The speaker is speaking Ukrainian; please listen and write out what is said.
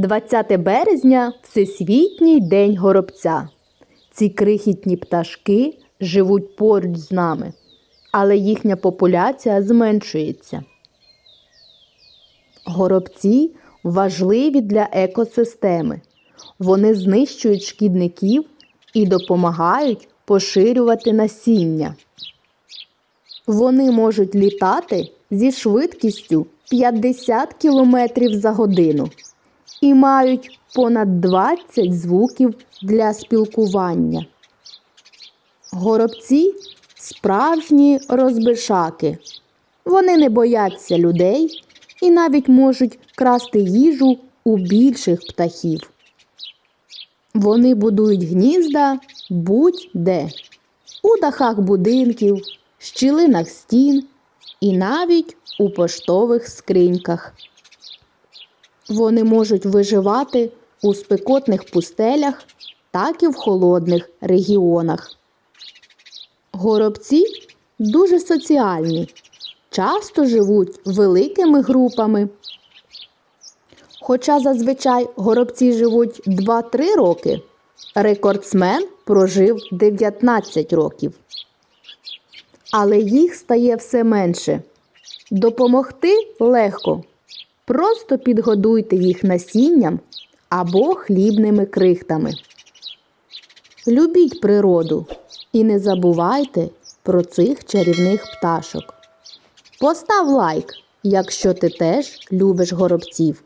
20 березня Всесвітній день горобця. Ці крихітні пташки живуть поруч з нами, але їхня популяція зменшується. Горобці важливі для екосистеми. Вони знищують шкідників і допомагають поширювати насіння. Вони можуть літати зі швидкістю 50 км за годину і мають понад 20 звуків для спілкування. Горобці справжні розбишаки. Вони не бояться людей і навіть можуть красти їжу у більших птахів. Вони будують гнізда будь-де у дахах будинків, щілинах стін і навіть у поштових скриньках. Вони можуть виживати у спекотних пустелях, так і в холодних регіонах. Горобці дуже соціальні, часто живуть великими групами. Хоча зазвичай горобці живуть 2-3 роки, рекордсмен прожив 19 років. Але їх стає все менше. Допомогти легко. Просто підгодуйте їх насінням або хлібними крихтами. Любіть природу і не забувайте про цих чарівних пташок. Постав лайк, якщо ти теж любиш горобців.